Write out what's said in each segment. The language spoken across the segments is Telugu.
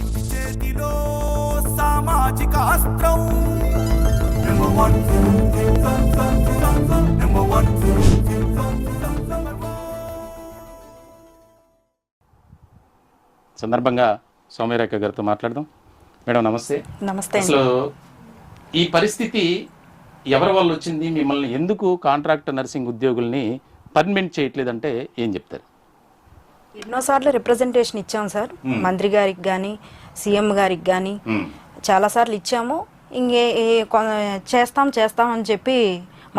చేతిలో సామాజిక అస్త్రం. సందర్భంగా సౌమ్యరేఖ గారితో మాట్లాడదాం. మేడం నమస్తే. నమస్తే అసలు ఈ పరిస్థితి ఎవరి వల్ల వచ్చింది? మిమ్మల్ని ఎందుకు కాంట్రాక్ట్ నర్సింగ్ ఉద్యోగుల్ని పర్మనెంట్ చేయట్లేదంటే ఏం చెప్తారు? ఎన్నోసార్లు రిప్రజెంటేషన్ ఇచ్చాం సార్. మంత్రి గారికి కానీ సీఎం గారికి కానీ చాలాసార్లు ఇచ్చాము. ఇంకే చేస్తాం చేస్తాం అని చెప్పి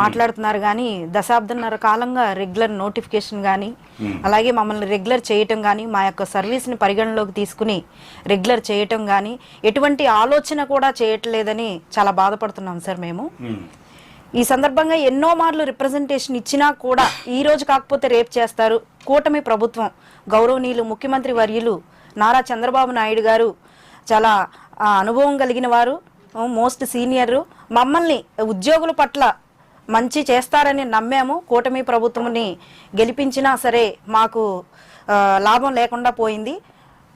మాట్లాడుతున్నారు కానీ దశాబ్దన్నర కాలంగా రెగ్యులర్ నోటిఫికేషన్ కానీ అలాగే మమ్మల్ని రెగ్యులర్ చేయటం కానీ మా యొక్క సర్వీస్ని పరిగణలోకి తీసుకుని రెగ్యులర్ చేయటం కానీ ఎటువంటి ఆలోచన కూడా చేయట్లేదని చాలా బాధపడుతున్నాం సార్ మేము. ఈ సందర్భంగా ఎన్నో మార్లు రిప్రజెంటేషన్ ఇచ్చినా కూడా ఈ రోజు కాకపోతే రేపు చేస్తారు. కూటమి ప్రభుత్వం గౌరవనీయులు ముఖ్యమంత్రి వర్యులు నారా చంద్రబాబు నాయుడు గారు చాలా అనుభవం కలిగిన వారు మోస్ట్ సీనియర్ మమ్మల్ని ఉద్యోగుల పట్ల మంచి చేస్తారని నమ్మాము. కూటమి ప్రభుత్వంని గెలిపించినా సరే మాకు లాభం లేకుండా పోయింది.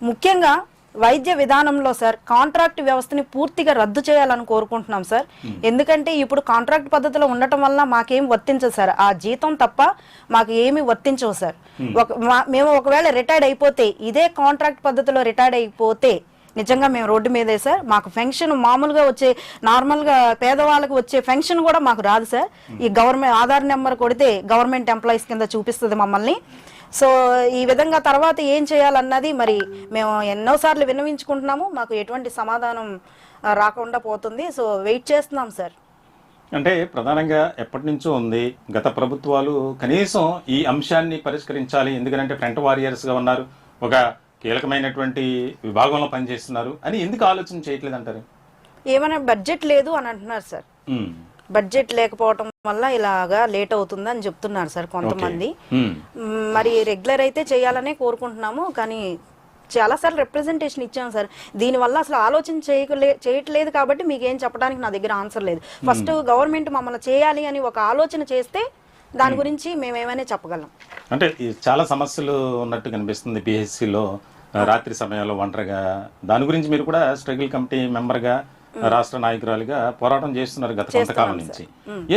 ముఖ్యంగా వైద్య విధానంలో సార్ కాంట్రాక్ట్ వ్యవస్థని పూర్తిగా రద్దు చేయాలని కోరుకుంటున్నాం సార్. ఎందుకంటే ఇప్పుడు కాంట్రాక్ట్ పద్ధతిలో ఉండటం వల్ల మాకేం వర్తించదు సార్. ఆ జీతం తప్ప మాకు ఏమీ వర్తించవు సార్. ఒక మా- మేము ఒకవేళ రిటైర్డ్ అయిపోతే ఇదే కాంట్రాక్ట్ పద్ధతిలో రిటైర్డ్ అయిపోతే నిజంగా మేము రోడ్డు మీదే సార్. మాకు ఫెన్షన్ మామూలుగా వచ్చే నార్మల్గా పేదవాళ్ళకి వచ్చే ఫెన్షన్ కూడా మాకు రాదు సార్. ఈ గవర్నమెంట్ ఆధార్ నెంబర్ కొడితే గవర్నమెంట్ ఎంప్లాయీస్ కింద చూపిస్తుంది మమ్మల్ని. సో ఈ విధంగా తర్వాత ఏం చేయాలన్నది మరి మేము ఎన్నోసార్లు విన్నవించుకుంటున్నాము. మాకు ఎటువంటి సమాధానం రాకుండా పోతుంది. సో వెయిట్ చేస్తున్నాం సార్. అంటే ప్రధానంగా ఎప్పటి నుంచో ఉంది. గత ప్రభుత్వాలు కనీసం ఈ అంశాన్ని పరిష్కరించాలి. ఎందుకంటే ఫ్రంట్ వారియర్స్గా ఉన్నారు. ఒక కీలకమైనటువంటి విభాగంలో పనిచేస్తున్నారు అని ఎందుకు ఆలోచన చేయట్లేదు అంటారు ఏమైనా బడ్జెట్ లేదు అని అంటున్నారు సార్. బడ్జెట్ లేకపోవటం వల్ల ఇలాగా లేట్ అవుతుంది అని చెప్తున్నారు సార్ కొంతమంది. మరి రెగ్యులర్ అయితే చేయాలనే కోరుకుంటున్నాము కానీ చాలాసార్లు రిప్రజెంటేషన్ ఇచ్చాం సార్. దీనివల్ల అసలు ఆలోచన చేయకలే చేయట్లేదు కాబట్టి మీకు ఏం చెప్పడానికి నా దగ్గర ఆన్సర్ లేదు. ఫస్ట్ గవర్నమెంట్ మమ్మల్ని చేయాలి అని ఒక ఆలోచన చేస్తే దాని గురించి మేము ఏమైనా చెప్పగలం. అంటే చాలా సమస్యలు ఉన్నట్టు కనిపిస్తుంది పిహెచ్సిలో రాత్రి సమయంలో ఒంటరిగా. దాని గురించి మీరు కూడా స్ట్రగుల్ కమిటీ మెంబర్గా రాష్ట్ర నాయకురాలుగా పోరాటం చేస్తున్నారు గత కొంతకాలం నుంచి.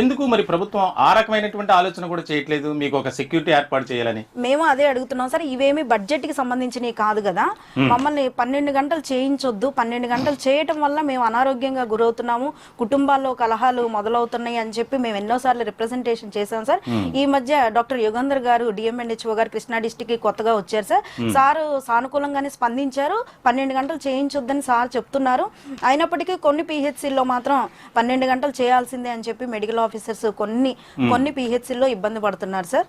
ఎందుకు మరి ప్రభుత్వం ఆ రకమైనటువంటి ఆలోచన కూడా చేయట్లేదు? మీకు ఒక సెక్యూరిటీ ఏర్పాటు చేయాలని? మేము అదే అడుగుతున్నాం సార్ ఇవేమి బడ్జెట్కి సంబంధించినవి కాదు కదా. మమ్మల్ని పన్నెండు గంటలు చేయించొద్దు. పన్నెండు గంటలు చేయటం వల్ల మేము అనారోగ్యంగా గురవుతున్నాము. కుటుంబాల్లో కలహాలు మొదలవుతున్నాయి అని చెప్పి మేము ఎన్నోసార్లు రిప్రజెంటేషన్ చేశాం సార్. ఈ మధ్య డాక్టర్ యుగంధర్ గారు డిఎంఎన్హెచ్ఓ గారు కృష్ణా డిస్టిక్ కొత్తగా వచ్చారు సార్. సార్ సానుకూలంగానే స్పందించారు. పన్నెండు గంటలు చేయించొద్దని సార్ చెప్తున్నారు. అయినప్పటికీ కొన్ని పిహెచ్సిల్లో మాత్రం పన్నెండు గంటలు చేయాల్సిందే అని చెప్పి మెడికల్ ఆఫీసర్స్ కొన్ని కొన్ని పిహెచ్సిల్లో ఇబ్బంది పడుతున్నారు సార్.